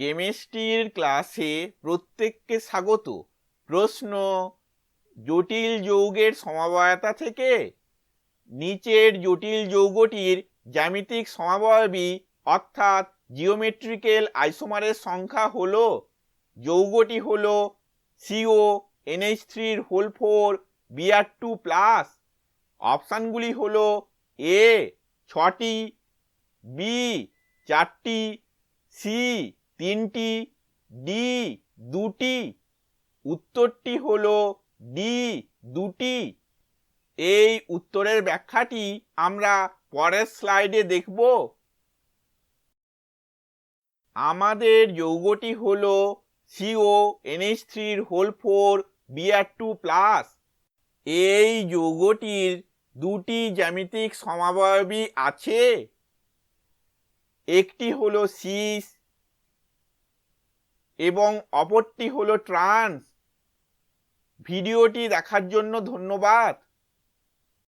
কেমিস্ট্রির ক্লাসে প্রত্যেককে স্বাগত। প্রশ্ন, জটিল যৌগের সমবায়তা থেকে নিচের জটিল যৌগটির জ্যামিতিক সমাবয়বী অর্থাৎ জিওমেট্রিক্যাল আইসোমারের সংখ্যা হলো, যৌগটি হলো সিও, এনএইচ থ্রির whole four BR two plus. অপশানগুলি হল এ, ছটি, বি, চারটি, সি তিনটি, ডি দুটি, উত্তরটি হলো ডি দুটি। এই উত্তরের ব্যাখ্যাটি আমরা পরের স্লাইডে দেখব। আমাদের যৌগটি হলো সিও এনএইচ থ্রির whole four BR two plus এই যৌগটির দুটি জ্যামিতিক সমাবয়বী আছে। একটি হলো সিস এবং অপরটি হলো ট্রান্স। ভিডিওটি দেখার জন্য ধন্যবাদ।